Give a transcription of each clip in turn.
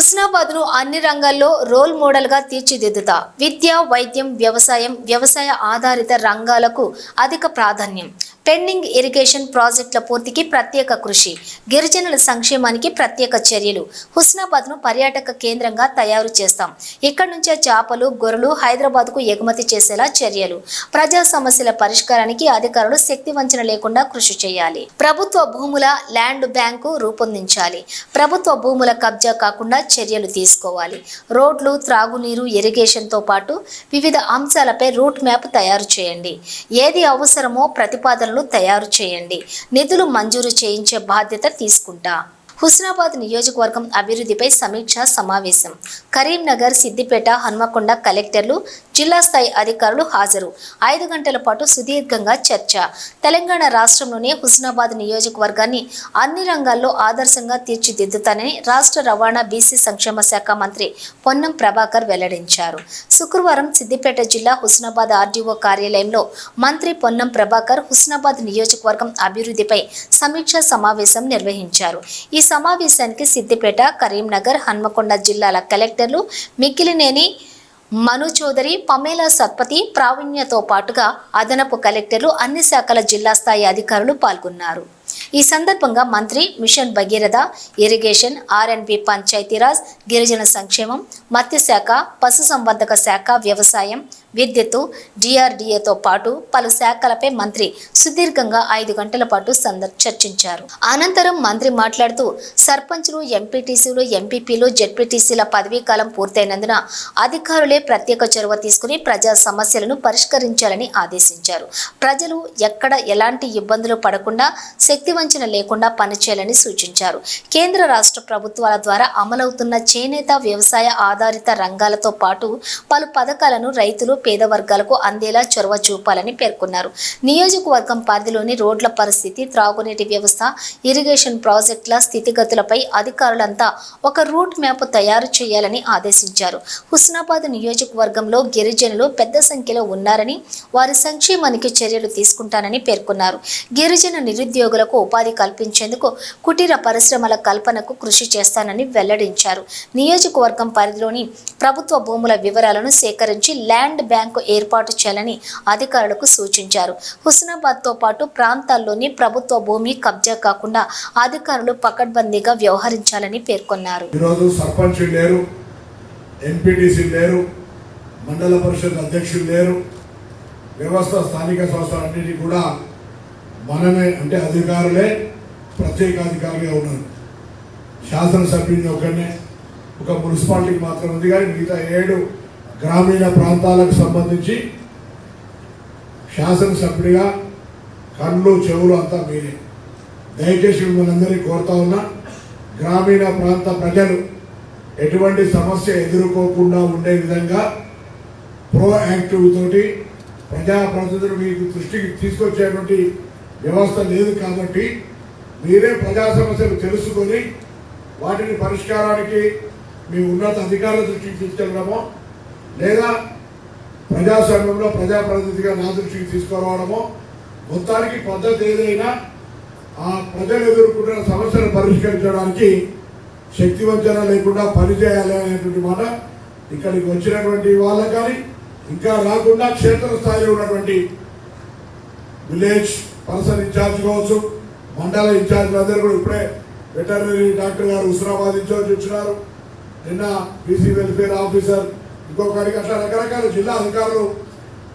హుస్నాబాద్ను అన్ని రంగాల్లో రోల్ మోడల్గా తీర్చిదిద్దుతా. విద్య వైద్యం వ్యవసాయం వ్యవసాయ ఆధారిత రంగాలకు అధిక ప్రాధాన్యం. పెండింగ్ ఇరిగేషన్ ప్రాజెక్టుల పూర్తికి ప్రత్యేక కృషి గిరిజనుల సంక్షేమానికి ప్రత్యేక చర్యలు. హుస్నాబాద్ను పర్యాటక కేంద్రంగా తయారు చేస్తాం. ఇక్కడి నుంచే చేపలు గొర్రెలు హైదరాబాద్కు ఎగుమతి చేసేలా చర్యలు. ప్రజా సమస్యల పరిష్కారానికి అధికారులు శక్తి వంచన లేకుండా కృషి చేయాలి. ప్రభుత్వ భూముల ల్యాండ్ బ్యాంకు రూపొందించాలి. ప్రభుత్వ భూముల కబ్జా కాకుండా చర్యలు తీసుకోవాలి. రోడ్లు త్రాగునీరు ఇరిగేషన్తో పాటు వివిధ అంశాలపై రూట్ మ్యాప్ తయారు చేయండి. ఏది అవసరమో ప్రతిపాదన ప్రతిపాదనలు తయారు చేయండి. నిధులు మంజూరు చేయించే బాధ్యత తీసుకుంటా. హుస్నాబాద్ నియోజకవర్గం అభివృద్ధిపై సమీక్ష సమావేశం. కరీంనగర్ సిద్దిపేట హన్మకొండ కలెక్టర్లు జిల్లా స్థాయి అధికారులు హాజరు. ఐదు గంటల పాటు సుదీర్ఘంగా చర్చ. తెలంగాణ రాష్ట్రంలోనే హుస్నాబాద్ నియోజకవర్గాన్ని అన్ని రంగాల్లో ఆదర్శంగా తీర్చిదిద్దుతానని రాష్ట్ర రవాణా బీసీ సంక్షేమ శాఖ మంత్రి పొన్నం ప్రభాకర్ వెల్లడించారు. శుక్రవారం సిద్దిపేట జిల్లా హుస్నాబాద్ ఆర్డీఓ కార్యాలయంలో మంత్రి పొన్నం ప్రభాకర్ హుస్నాబాద్ నియోజకవర్గం అభివృద్ధిపై సమీక్షా సమావేశం నిర్వహించారు. ఈ సమావేశానికి సిద్దిపేట కరీంనగర్ హన్మకొండ జిల్లాల కలెక్టర్లు మిక్కిలినేని మను చౌదరి పమేలా సత్పతి ప్రావీణ్యతో పాటుగా అదనపు కలెక్టర్లు అన్ని శాఖల జిల్లా స్థాయి అధికారులు పాల్గొన్నారు. ఈ సందర్భంగా మంత్రి mission Bhagiratha irrigation R and B Panchayati Raj గిరిజన సంక్షేమం మత్స్యశాఖ పశుసంవర్ధక శాఖ వ్యవసాయం విద్యుత్తు డిఆర్డీఏతో పాటు పలు శాఖలపై మంత్రి సుదీర్ఘంగా ఐదు గంటల పాటు సందర్ చర్చించారు. అనంతరం మంత్రి మాట్లాడుతూ సర్పంచ్లు ఎంపీటీసీలు ఎంపీపీలు జెడ్పీటీసీల పదవీ కాలం పూర్తయినందున అధికారులే ప్రత్యేక చొరవ తీసుకుని ప్రజా సమస్యలను పరిష్కరించాలని ఆదేశించారు. ప్రజలు ఎక్కడ ఎలాంటి ఇబ్బందులు పడకుండా శక్తి వంచన లేకుండా పనిచేయాలని సూచించారు. కేంద్ర రాష్ట్ర ప్రభుత్వాల ద్వారా అమలవుతున్న చేనేత వ్యవసాయ ఆధారిత రంగాలతో పాటు పలు పథకాలను రైతులు పేద వర్గాలకు అందేలా చొరవ చూపాలని పేర్కొన్నారు. నియోజకవర్గం పరిధిలోని రోడ్ల పరిస్థితి త్రాగునీటి వ్యవస్థ ఇరిగేషన్ ప్రాజెక్టుల స్థితిగతులపై అధికారులంతా ఒక రూట్ మ్యాప్ తయారు చేయాలని ఆదేశించారు. హుస్నాబాద్ నియోజకవర్గంలో గిరిజనులు పెద్ద సంఖ్యలో ఉన్నారని వారి సంక్షేమానికి చర్యలు తీసుకుంటానని పేర్కొన్నారు. గిరిజన నిరుద్యోగులకు ఉపాధి కల్పించేందుకు కుటీర పరిశ్రమల కల్పనకు కృషి చేస్తానని వెల్లడించారు. నియోజకవర్గం పరిధిలోని ప్రభుత్వ భూముల వివరాలను సేకరించి ల్యాండ్ బ్యాంకు ఏర్పాటు చేయాలని అధికారులకు సూచించారు. హుస్నాబాద్తో పాటు ప్రాంతాల్లోని ప్రభుత్వ భూమి కబ్జా కాకుండా అధికారులు పకడ్బందీగా వ్యవహరించాలని పేర్కొన్నారు. ఎంపీటీసీ లేరు మండల పరిషత్ అధ్యక్షులు లేరు. వ్యవస్థ స్థానిక సంస్థలన్నిటి కూడా మనమే అంటే అధికారులే ప్రత్యేక అధికారులుగా ఉన్నారు. శాసనసభ్యుని ఒకనే ఒక మున్సిపాలిటీకి మాత్రం ఉంది కానీ మిగతా ఏడు గ్రామీణ ప్రాంతాలకు సంబంధించి శాసనసభ్యుడిగా కళ్ళు చెవులు అంతా మీరే. దయచేసి మిమ్మల్ని అందరినీ కోరుతా ఉన్నా గ్రామీణ ప్రాంత ప్రజలు ఎటువంటి సమస్య ఎదుర్కోకుండా ఉండే విధంగా ప్రోయాక్టివ్ తోటి ప్రజాప్రతినిధులు మీకు దృష్టికి తీసుకొచ్చేటువంటి వ్యవస్థ లేదు కాబట్టి మీరే ప్రజా సమస్యలు తెలుసుకొని వాటిని పరిష్కారానికి మీ ఉన్నత అధికారుల దృష్టికి తీసుకెళ్ళడమో లేదా ప్రజాస్వామ్యంలో ప్రజాప్రతినిధిగా నా దృష్టికి తీసుకురావడమో మొత్తానికి పద్ధతి ఏదైనా ఆ ప్రజలు ఎదుర్కొంటున్న సమస్యను పరిష్కరించడానికి శక్తి వంచన లేకుండా పనిచేయాలి అనేటువంటి మాట ఇక్కడికి వచ్చినటువంటి వాళ్ళకు కానీ ఇంకా రాకుండా క్షేత్రస్థాయిలో ఉన్నటువంటి విలేజ్ పర్సన్ ఇన్ఛార్జ్ కావచ్చు మండల ఇన్ఛార్జ్ అందరూ కూడా ఇప్పుడే వెటర్నరీ డాక్టర్ గారు హుస్నాబాద్ ఇన్ఛార్జ్ వచ్చినారు. నిన్న బీసీ వెల్ఫేర్ ఆఫీసర్ ఇంకొకరికి అట్లా రకరకాల జిల్లా అధికారులు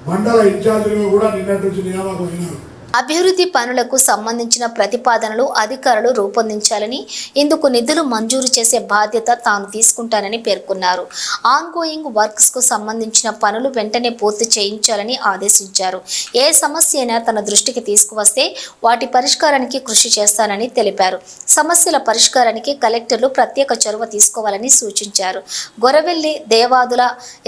మండల ఇన్ఛార్జీలు కూడా నిన్నటి నుంచి నియామకం అయినారు. అభివృద్ధి పనులకు సంబంధించిన ప్రతిపాదనలు అధికారులు రూపొందించాలని ఇందుకు నిధులు మంజూరు చేసే బాధ్యత తాను తీసుకుంటానని పేర్కొన్నారు. ఆన్గోయింగ్ వర్క్స్కు సంబంధించిన పనులు వెంటనే పూర్తి చేయించాలని ఆదేశించారు. ఏ సమస్య అయినా తన దృష్టికి తీసుకువస్తే వాటి పరిష్కారానికి కృషి చేస్తానని తెలిపారు. సమస్యల పరిష్కారానికి కలెక్టర్లు ప్రత్యేక చొరవ తీసుకోవాలని సూచించారు. గొరవెల్లి దేవాదుల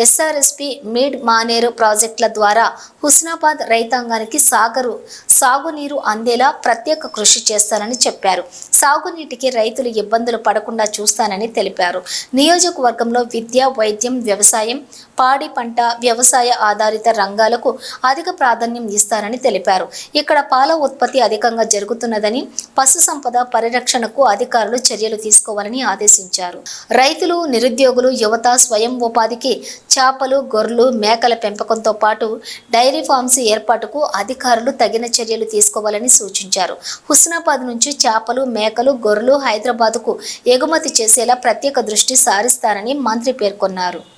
ఎస్ఆర్ఎస్పి మిడ్ మానేరు ప్రాజెక్టుల ద్వారా హుస్నాబాద్ రైతాంగానికి సాగరు సాగునీరు అందేలా ప్రత్యేక కృషి చేస్తానని చెప్పారు. సాగునీటికి రైతులు ఇబ్బందులు పడకుండా చూస్తానని తెలిపారు. నియోజకవర్గంలో విద్య వైద్యం వ్యవసాయం పాడి పంట వ్యవసాయ ఆధారిత రంగాలకు అధిక ప్రాధాన్యం ఇస్తారని తెలిపారు. ఇక్కడ పాల ఉత్పత్తి అధికంగా జరుగుతున్నదని పశు సంపద పరిరక్షణకు అధికారులు చర్యలు తీసుకోవాలని ఆదేశించారు. రైతులు నిరుద్యోగులు యువత స్వయం ఉపాధికి చేపలు గొర్రెలు మేకల పెంపకంతో పాటు డైరీ ఫార్మ్స్ ఏర్పాటుకు అధికారులు తగిన చర్యలు తీసుకోవాలని సూచించారు. హుస్నాబాద్ నుంచి చేపలు మేకలు గొర్రెలు హైదరాబాద్కు ఎగుమతి చేసేలా ప్రత్యేక దృష్టి సారిస్తారని మంత్రి పేర్కొన్నారు.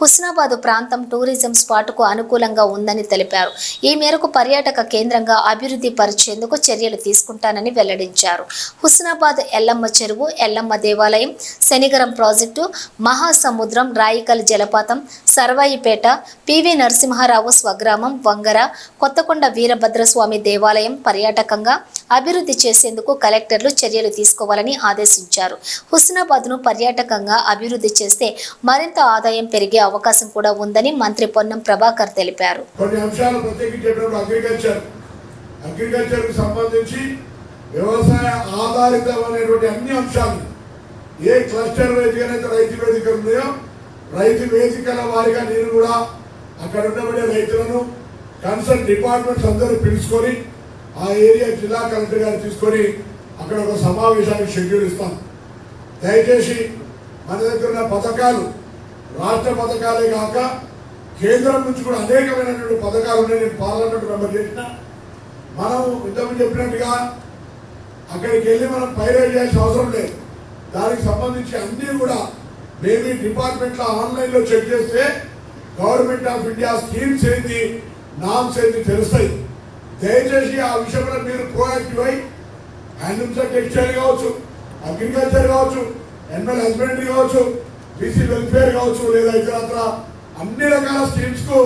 హుస్నాబాద్ ప్రాంతం టూరిజం స్పాట్కు అనుకూలంగా ఉందని తెలిపారు. ఈ మేరకు పర్యాటక కేంద్రంగా అభివృద్ధి పరిచేందుకు చర్యలు తీసుకుంటానని వెల్లడించారు. హుస్నాబాద్ ఎల్లమ్మ చెరువు ఎల్లమ్మ దేవాలయం శనిగరం ప్రాజెక్టు మహాసముద్రం రాయికల్ జలపాతం సర్వాయిపేట పివి నరసింహారావు స్వగ్రామం వంగర కొత్తకొండ వీరభద్రస్వామి దేవాలయం పర్యాటకంగా అభివృద్ధి చేసేందుకు కలెక్టర్లు చర్యలు తీసుకోవాలని ఆదేశించారు. హుస్నాబాద్ను పర్యాటకంగా అభివృద్ధి చేస్తే మరింత ఆదాయం పెరిగే అవకాశం కూడా ఉందని మంత్రి పొన్నం ప్రభాకర్ తెలిపారు. కొన్ని అంశాలు ప్రత్యేకించేటప్పుడు అగ్రికల్చర్ అగ్రికల్చర్కి సంబంధించి వ్యవసాయ ఆధారితమైనటువంటి అన్ని అంశాలు ఏ క్లస్టర్ వేదికనైతే రైతు వేదికలు ఉన్నాయో రైతు వేదికల వారిగా నేను కూడా అక్కడ ఉండబడే రైతులను కన్సర్న్ డిపార్ట్మెంట్స్ అందరూ పిలుచుకొని ఆ ఏరియా జిల్లా కలెక్టర్ గారు తీసుకొని అక్కడ ఒక సమావేశానికి షెడ్యూల్ ఇస్తాం దయచేసి మన దగ్గర ఉన్న పథకాలు రాష్ట్ర పథకాలే కాక కేంద్రం నుంచి కూడా అనేకమైనటువంటి పథకాలు ఉన్నాయి. నేను పార్లమెంట్ మెంబర్ చేసిన. మనం ఇంతకు చెప్పినట్టుగా అక్కడికి వెళ్ళి మనం పైరేట్ చేయాల్సిన అవసరం లేదు. దానికి సంబంధించి అన్నీ కూడా మేము డిపార్ట్మెంట్లో ఆన్లైన్లో చెక్ చేస్తే గవర్నమెంట్ ఆఫ్ ఇండియా స్కీమ్స్ ఏంటి నామ్స్ ఏంటి తెలుస్తాయి. దయచేసి ఆ విషయంలో మీరు ప్రోయాక్టివ్ అయి హ్యాండ్లూమ్స్ టెక్స్టైల్ కావచ్చు అగ్రికల్చర్ కావచ్చు ఎన్ఎల్ హస్బెండరీ కావచ్చు బీసీ వెల్ఫేర్ కావచ్చు లేదా ఇతరత్ర అన్ని రకాల స్కీమ్స్కు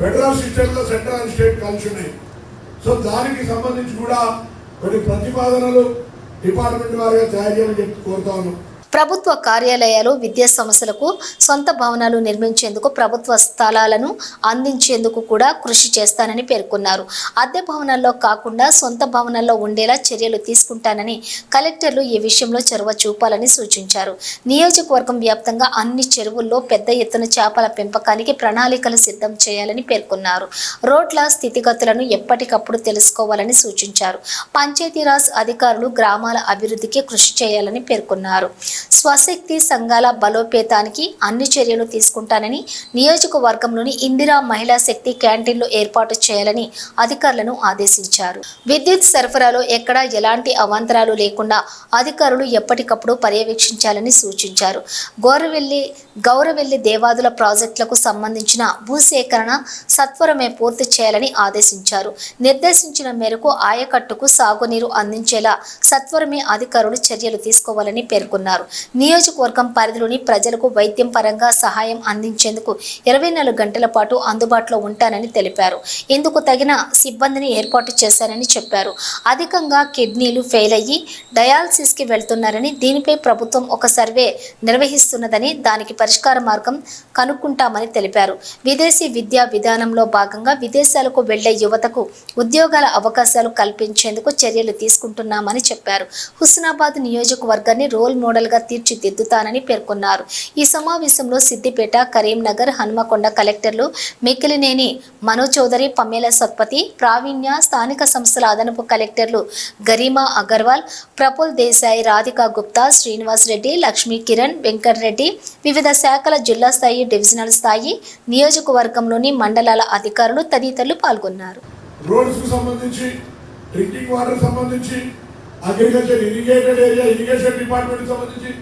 ఫెడరల్ సిస్టమ్లో సెంట్రల్ అండ్ స్టేట్ కలిసి ఉన్నాయి. సో దానికి సంబంధించి కూడా కొన్ని ప్రతిపాదనలు డిపార్ట్మెంట్ వారిగా తయారు చేయమని చెప్పి కోరుతా ఉన్నాం. ప్రభుత్వ కార్యాలయాలు విద్యా సంస్థలకు సొంత భవనాలు నిర్మించేందుకు ప్రభుత్వ స్థలాలను అందించేందుకు కూడా కృషి చేస్తానని పేర్కొన్నారు. అద్దె భవనాల్లో కాకుండా సొంత భవనాల్లో ఉండేలా చర్యలు తీసుకుంటానని కలెక్టర్లు ఈ విషయంలో చొరవ చూపాలని సూచించారు. నియోజకవర్గం వ్యాప్తంగా అన్ని చెరువుల్లో పెద్ద ఎత్తున చేపల పెంపకానికి ప్రణాళికలు సిద్ధం చేయాలని పేర్కొన్నారు. రోడ్ల స్థితిగతులను ఎప్పటికప్పుడు తెలుసుకోవాలని సూచించారు. పంచాయతీరాజ్ అధికారులు గ్రామాల అభివృద్ధికి కృషి చేయాలని పేర్కొన్నారు. స్వశక్తి సంఘాల బలోపేతానికి అన్ని చర్యలు తీసుకుంటానని నియోజకవర్గంలోని ఇందిరా మహిళా శక్తి క్యాంటీన్లు ఏర్పాటు చేయాలని అధికారులను ఆదేశించారు. విద్యుత్ సరఫరాలో ఎక్కడా ఎలాంటి అవాంతరాలు లేకుండా అధికారులు ఎప్పటికప్పుడు పర్యవేక్షించాలని సూచించారు. గౌరవెల్లి గౌరవెల్లి దేవాదుల ప్రాజెక్టులకు సంబంధించిన భూసేకరణ సత్వరమే పూర్తి చేయాలని ఆదేశించారు. నిర్దేశించిన మేరకు ఆయకట్టుకు సాగునీరు అందించేలా సత్వరమే అధికారులు చర్యలు తీసుకోవాలని పేర్కొన్నారు. నియోజకవర్గం పరిధిలోని ప్రజలకు వైద్యం పరంగా సహాయం అందించేందుకు ఇరవై నాలుగు గంటల పాటు అందుబాటులో ఉంటానని తెలిపారు. ఇందుకు తగిన సిబ్బందిని ఏర్పాటు చేశారని చెప్పారు. అధికంగా కిడ్నీలు ఫెయిల్ అయ్యి డయాలసిస్కి వెళ్తున్నారని దీనిపై ప్రభుత్వం ఒక సర్వే నిర్వహిస్తున్నదని దానికి పరిష్కార మార్గం కనుక్కుంటామని తెలిపారు. విదేశీ విద్యా విధానంలో భాగంగా విదేశాలకు వెళ్ళే యువతకు ఉద్యోగాల అవకాశాలు కల్పించేందుకు చర్యలు తీసుకుంటున్నామని చెప్పారు. హుస్నాబాద్ నియోజకవర్గాన్ని రోల్ మోడల్గా తీర్చిదిద్దుతానని పేర్కొన్నారు. ఈ సమావేశంలో సిద్దిపేట కరీంనగర్ హనుమకొండ కలెక్టర్లు మిక్కిలినేని మనో చౌదరి పమ్మేల సత్పతి ప్రావీణ్య స్థానిక సంస్థల అదనపు కలెక్టర్లు గరిమా అగర్వాల్ ప్రఫుల్ దేశాయ్ రాధికా గుప్తా శ్రీనివాస్ రెడ్డి లక్ష్మీ కిరణ్ వెంకటరెడ్డి వివిధ శాఖల జిల్లా స్థాయి డివిజనల్ స్థాయి నియోజకవర్గంలోని మండలాల అధికారులు తదితరులు పాల్గొన్నారు. రోడ్స్కు సంబంధించి డ్రింకింగ్ వాటర్ సంబంధించి agriculture irrigated area irrigation department సంబంధించి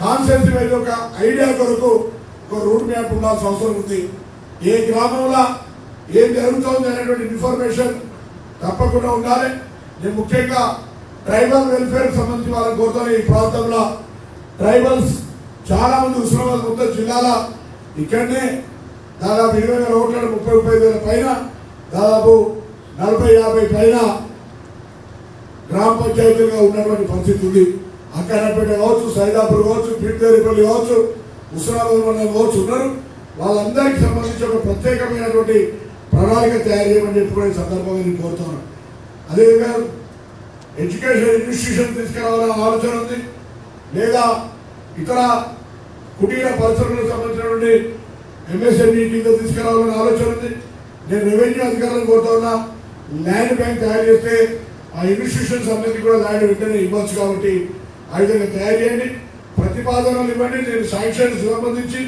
కాన్సెప్ట్ వైజ్ ఒక ఐడియా కొరకు ఒక రూట్ మ్యాప్ ఉండాల్సిన అవసరం ఉంది. ఏ గ్రామంలో ఏం జరుగుతుంది అనేటువంటి ఇన్ఫర్మేషన్ తప్పకుండా ఉండాలి. నేను ముఖ్యంగా ట్రైబల్ వెల్ఫేర్ సంబంధించి వాళ్ళని కోరుతాను. ఈ ప్రాంతంలో ట్రైబల్స్ చాలా మంది ఉస్మానాబాద్ మొత్తం జిల్లాల ఇక్కడనే దాదాపు ఇరవై వేల ఓట్ల ముప్పై ముప్పై వేల పైన దాదాపు నలభై యాభై పైన గ్రామ పంచాయతీలుగా ఉన్నటువంటి పరిస్థితి ఉంది. అక్కడపేట కావచ్చు సైదాపూర్ కావచ్చు పిట్టేరిపల్లి కావచ్చు ఉస్మానాబాద్ మండలం కావచ్చు ఉన్నారు. వాళ్ళందరికీ సంబంధించి ఒక ప్రత్యేకమైనటువంటి ప్రణాళిక తయారు చేయమని చెప్పి కూడా ఈ సందర్భంగా నేను కోరుతున్నాను అదేవిధంగా ఎడ్యుకేషన్ ఇన్స్టిట్యూషన్ తీసుకురావాలనే ఆలోచన ఉంది. లేదా ఇతర కుటీర పరిశ్రమలకు సంబంధించినటువంటి ఎంఎస్ఎంఈ కింద తీసుకురావాలనే ఆలోచన ఉంది. నేను రెవెన్యూ అధికారులను కోరుతా ఉన్నా. ల్యాండ్ బ్యాంక్ తయారు చేస్తే ఆ ఇన్స్టిట్యూషన్స్ అన్నిటి కూడా ల్యాండ్ వెంటనే ఇవ్వచ్చు కాబట్టి ఆ విధంగా తయారు చేయండి. ప్రతిపాదనలు ఇవ్వండి. నేను శాంక్షన్ సంబంధించి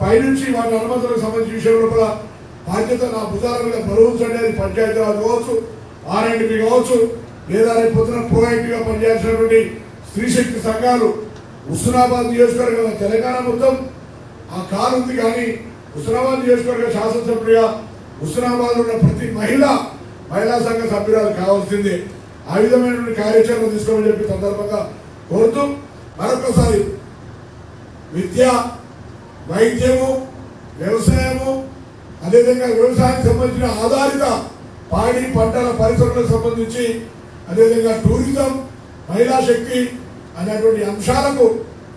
పైనుంచి వాటి అనుమతులకు సంబంధించిన విషయంలో కూడా బాధ్యత నా భుజాల మీద బరువుంచండి అది పంచాయతీరాజ్ కావచ్చు ఆర్ఎండ్బి కావచ్చు లేదా రేపు పొద్దున ప్రోయాక్టివ్గా పనిచేయాల్సినటువంటి స్త్రీ శక్తి సంఘాలు హుస్నాబాద్ నియోజకవర్గం తెలంగాణ మొత్తం. ఆ కారు ఉంది కానీ హుస్నాబాద్ నియోజకవర్గ శాసనసభ్యుడిగా హుస్నాబాద్ ఉన్న ప్రతి మహిళ మహిళా సంఘ సభ్యురాలు కావాల్సిందే ఆ విధమైనటువంటి కార్యాచరణ తీసుకోమని చెప్పి సందర్భంగా కోరుతూ మరొకసారి విద్య వైద్యము వ్యవసాయము అదేవిధంగా వ్యవసాయానికి సంబంధించిన ఆధారిత పాడి పంటల పరిశ్రమలకు సంబంధించి అదేవిధంగా టూరిజం మహిళా శక్తి అనేటువంటి అంశాలకు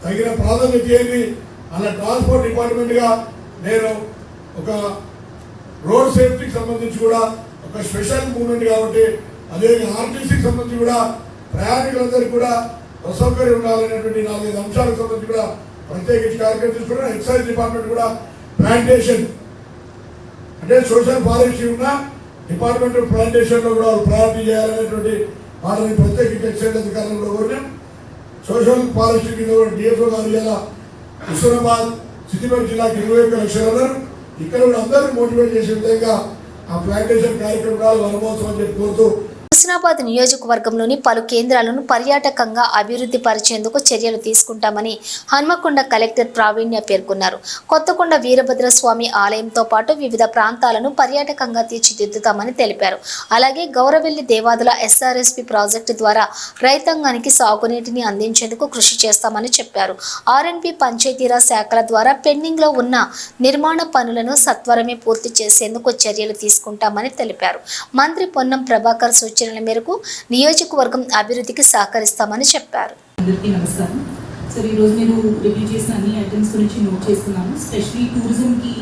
తగిన ప్రాధాన్యత ఇవ్వండి. అలా ట్రాన్స్పోర్ట్ డిపార్ట్మెంట్గా నేను ఒక రోడ్ సేఫ్టీకి సంబంధించి కూడా ఒక స్పెషల్ మూమెంట్ కాబట్టి అదే ఆర్టీసీకి సంబంధించి కూడా ప్రయాణికులందరికీ కూడా అసౌకర్యం ఉండాలనేటువంటి నాలుగైదు అంశాలకు సంబంధించి కూడా ప్రత్యేకించి కార్యక్రమం తీసుకున్నాం ఎక్సైజ్ డిపార్ట్మెంట్ కూడా ప్లాంటేషన్ అంటే సోషల్ ఫారెస్ట్రీ ఉన్న డిపార్ట్మెంట్ ప్లాంటేషన్లో కూడా వాళ్ళు ప్రయారిటీ చేయాలనేటువంటి వాళ్ళని ప్రత్యేకించి ఎక్సైజ్ అధికారంలో కోరినాం. సోషల్ ఫారెస్ట్రీ కింద కూడా డిఎఫ్ఓ గారు ఇలా హుస్నాబాద్ సిద్దిపేట జిల్లాకి ఇరవై ఒక్క లక్షలు ఉన్నారు ఇక్కడ కూడా అందరూ మోటివేట్ చేసే విధంగా ఆ ప్లాంటేషన్ కార్యక్రమాలు వనమోత్సవం అని చెప్పి కోరుతూ హుస్నాబాద్ నియోజకవర్గంలోని పలు కేంద్రాలను పర్యాటకంగా అభివృద్ధి పరిచేందుకు చర్యలు తీసుకుంటామని హన్మకొండ కలెక్టర్ ప్రావీణ్య పేర్కొన్నారు. కొత్తకొండ వీరభద్ర స్వామి ఆలయంతో పాటు వివిధ ప్రాంతాలను పర్యాటకంగా తీర్చిదిద్దుతామని తెలిపారు. అలాగే గౌరవెల్లి దేవాదుల ఎస్ఆర్ఎస్పి ప్రాజెక్టు ద్వారా రైతాంగానికి సాగునీటిని అందించేందుకు కృషి చేస్తామని చెప్పారు. ఆర్ఎన్పి పంచాయతీరాజ్ శాఖల ద్వారా పెండింగ్లో ఉన్న నిర్మాణ పనులను సత్వరమే పూర్తి చేసేందుకు చర్యలు తీసుకుంటామని తెలిపారు. మంత్రి పొన్నం ప్రభాకర్ సూచన సూచనల మేరకు నియోజకవర్గం అభివృద్ధికి సహకరిస్తామని చెప్పారు. అందరికీ నమస్కారం. సార్ ఈరోజు మీరు రివ్యూ చేసిన అన్ని ఐటమ్స్ గురించి నోట్ చేస్తున్నాను స్పెషలీ టూరిజంకి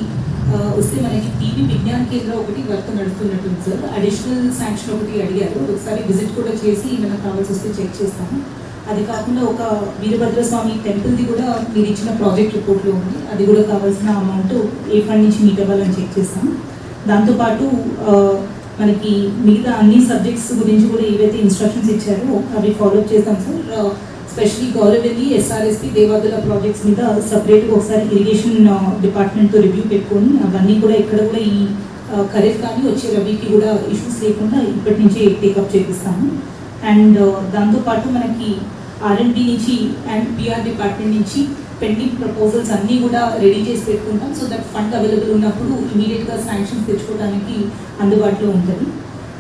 వస్తే మనకి టీవీ విజ్ఞాన కేంద్రం ఒకటి వర్క్ నడుస్తున్నట్టుంది సార్. అడిషనల్ శాంక్షన్ ఒకటి అడిగారు. ఒకసారి విజిట్ కూడా చేసి ఏమైనా కావాల్సి వస్తే చెక్ చేస్తాము. అది కాకుండా ఒక వీరభద్ర స్వామి టెంపుల్ది కూడా మీరు ఇచ్చిన ప్రాజెక్ట్ రిపోర్ట్లో ఉంది. అది కూడా కావాల్సిన అమౌంట్ ఏ ఫండ్ నుంచి మీట్ అవ్వాలని చెక్ చేస్తాము. దాంతోపాటు మనకి మిగతా అన్ని సబ్జెక్ట్స్ గురించి కూడా ఏవైతే ఇన్స్ట్రక్షన్స్ ఇచ్చారో అవి ఫాలో చేస్తాం sir. Specially Gouravelli SRSP Devadula projects మీద సపరేట్గా ఒకసారి ఇరిగేషన్ డిపార్ట్మెంట్తో రివ్యూ పెట్టుకొని అవన్నీ కూడా ఎక్కడ కూడా ఈ ఖరీఫ్ కానీ వచ్చే రబీకి కూడా ఇష్యూస్ లేకుండా ఇప్పటి నుంచే టేకప్ చేపిస్తాము. అండ్ దాంతోపాటు మనకి ఆర్ఎండ్బి నుంచి అండ్ పిఆర్ డిపార్ట్మెంట్ నుంచి పెండింగ్ ప్రపోజల్స్ అన్నీ కూడా రెడీ చేసి పెట్టుకుంటాం. సో దట్ ఫండ్ అవైలబుల్ ఉన్నప్పుడు ఇమీడియట్గా శాంక్షన్స్ తెచ్చుకోవడానికి అందుబాటులో ఉంటుంది.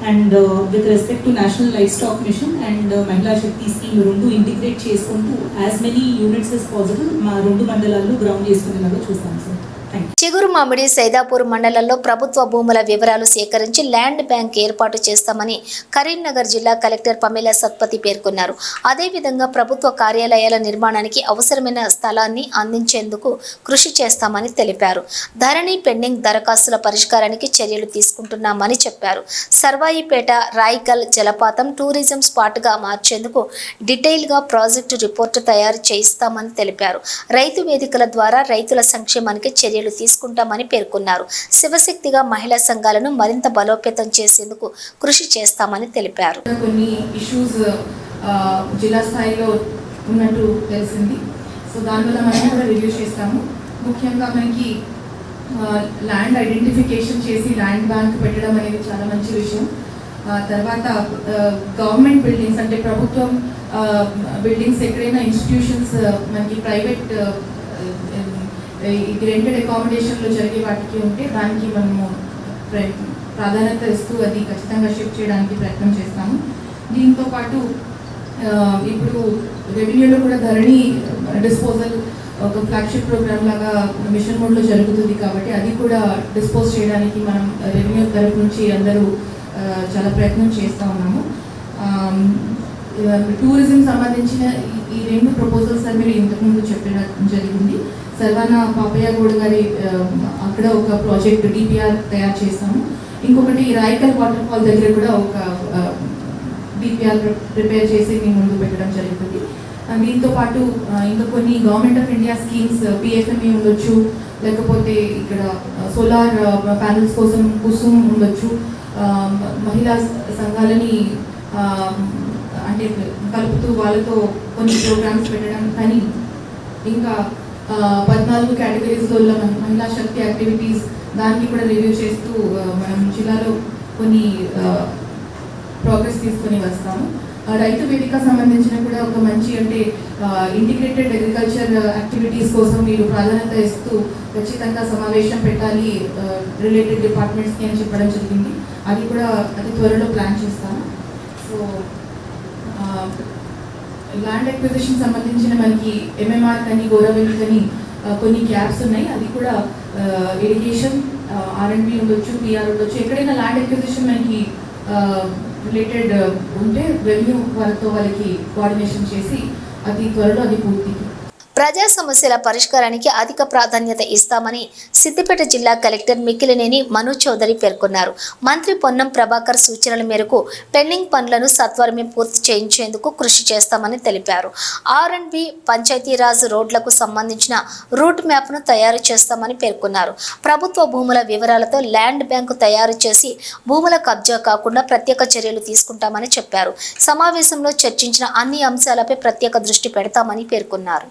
And with respect to national livestock mission and Mahila Shakti scheme రెండు ఇంటిగ్రేట్ చేసుకుంటూ as many units as possible మా రెండు మండలాల్లో గ్రౌండ్ చేసుకునేలాగా చూస్తాం సార్ థ్యాంక్ యూ చిగురు మామిడి సైదాపూర్ మండలంలో ప్రభుత్వ భూముల వివరాలు సేకరించి ల్యాండ్ బ్యాంక్ ఏర్పాటు చేస్తామని కరీంనగర్ జిల్లా కలెక్టర్ పమేలా సత్పతి పేర్కొన్నారు. అదేవిధంగా ప్రభుత్వ కార్యాలయాల నిర్మాణానికి అవసరమైన స్థలాన్ని అందించేందుకు కృషి చేస్తామని తెలిపారు. ధరణి పెండింగ్ దరఖాస్తుల పరిష్కారానికి చర్యలు తీసుకుంటున్నామని చెప్పారు. సర్వాయిపేట రాయ్గల్ జలపాతం టూరిజం స్పాట్గా మార్చేందుకు డీటెయిల్గా ప్రాజెక్టు రిపోర్టు తయారు చేయిస్తామని తెలిపారు. రైతు వేదికల ద్వారా రైతుల సంక్షేమానికి చర్యలు తీసుకుంటామని పేర్కొన్నారు. శివశక్తిగా మహిళా సంఘాలను మరింత బలోపేతం చేసేందుకు కృషి చేస్తామని తెలిపారు. కొన్ని ఇష్యూస్ జిల్లా స్థాయిలో ఉన్నట్టు తెలిసింది. సో దానివల్ల మనం కూడా రివ్యూ చేస్తాము. ముఖ్యంగా మనకి ల్యాండ్ ఐడెంటిఫికేషన్ చేసి ల్యాండ్ బ్యాంక్ పెట్టడం అనేది చాలా మంచి విషయం. తర్వాత గవర్నమెంట్ బిల్డింగ్స్ అంటే ప్రభుత్వం బిల్డింగ్స్ ఎక్కడైనా ఇన్స్టిట్యూషన్స్ మనకి ప్రైవేట్ ఈ రెంటెడ్ అకామిడేషన్లో జరిగే వాటికి ఉంటే దానికి మనము ప్రాధాన్యత ఇస్తూ అది ఖచ్చితంగా షిఫ్ట్ చేయడానికి ప్రయత్నం చేస్తాము. దీంతో పాటు ఇప్పుడు రెవెన్యూలో కూడా ధరణి డిస్పోజల్ ఒక ఫ్లాగ్షిప్ ప్రోగ్రామ్ లాగా మిషన్ మోడ్లో జరుగుతుంది కాబట్టి అది కూడా డిస్పోజ్ చేయడానికి మనం రెవెన్యూ తరఫు నుంచి అందరూ చాలా ప్రయత్నం చేస్తూ ఉన్నాము. టూరిజం సంబంధించిన ఈ- రెండు ప్రపోజల్స్ అని మీరు ఇంతకుముందు చెప్పడం జరిగింది. సర్వానా పాపయ్యగూడ గారి అక్కడ ఒక ప్రాజెక్ట్ డిపిఆర్ తయారు చేస్తాము. ఇంకొకటి రాయకల్ వాటర్ ఫాల్ దగ్గర కూడా ఒక డిపిఆర్ ప్రిపేర్ చేసి మీ ముందు పెట్టడం జరుగుతుంది. దీంతో పాటు ఇంకా కొన్ని government of India schemes PFME ఉండొచ్చు లేకపోతే ఇక్కడ సోలార్ ప్యానల్స్ కోసం కుసుమ్ ఉండొచ్చు. మహిళా సంఘాలని అంటే కలుపుతూ వాళ్ళతో కొన్ని ప్రోగ్రామ్స్ పెట్టడం కానీ ఇంకా పద్నాలుగు కేటగిరీస్లో ఉన్న మహిళా శక్తి యాక్టివిటీస్ దానికి కూడా రివ్యూ చేస్తూ మనం జిల్లాలో కొన్ని ప్రోగ్రెస్ తీసుకొని వస్తాము. రైతు వేదిక సంబంధించిన కూడా ఒక మంచి అంటే ఇంటిగ్రేటెడ్ అగ్రికల్చర్ యాక్టివిటీస్ కోసం మీరు ప్రాధాన్యత ఇస్తూ ఖచ్చితంగా సమావేశం పెట్టాలి రిలేటెడ్ డిపార్ట్మెంట్స్కి అని చెప్పడం జరిగింది. అది కూడా అతి త్వరలో ప్లాన్ చేస్తాను. సో ల్యాండ్ అక్విజిషన్ సంబంధించిన మనకి ఎంఎంఆర్ కానీ గోరవెల్ కానీ కొన్ని గ్యాప్స్ ఉన్నాయి. అది కూడా ఇరిగేషన్ ఆర్ఎండ్బి ఉండొచ్చు పిఆర్ ఉండొచ్చు. ఎక్కడైనా ల్యాండ్ అక్విజిషన్ మనకి రిలేటెడ్ ఉంటే రెవెన్యూ వాళ్ళతో వాళ్ళకి కోఆర్డినేషన్ చేసి అది త్వరలో అది పూర్తి ప్రజా సమస్యల పరిష్కారానికి అధిక ప్రాధాన్యత ఇస్తామని సిద్దిపేట జిల్లా కలెక్టర్ మిక్కిలినేని మను చౌదరి పేర్కొన్నారు. మంత్రి పొన్నం ప్రభాకర్ సూచనల మేరకు పెండింగ్ పనులను సత్వరమే పూర్తి చేయించేందుకు కృషి చేస్తామని తెలిపారు. ఆర్ అండ్ బి పంచాయతీరాజ్ రోడ్లకు సంబంధించిన రూట్ మ్యాప్ను తయారు చేస్తామని పేర్కొన్నారు. ప్రభుత్వ భూముల వివరాలతో ల్యాండ్ బ్యాంకు తయారు చేసి భూముల కబ్జా కాకుండా ప్రత్యేక చర్యలు తీసుకుంటామని చెప్పారు. సమావేశంలో చర్చించిన అన్ని అంశాలపై ప్రత్యేక దృష్టి పెడతామని పేర్కొన్నారు.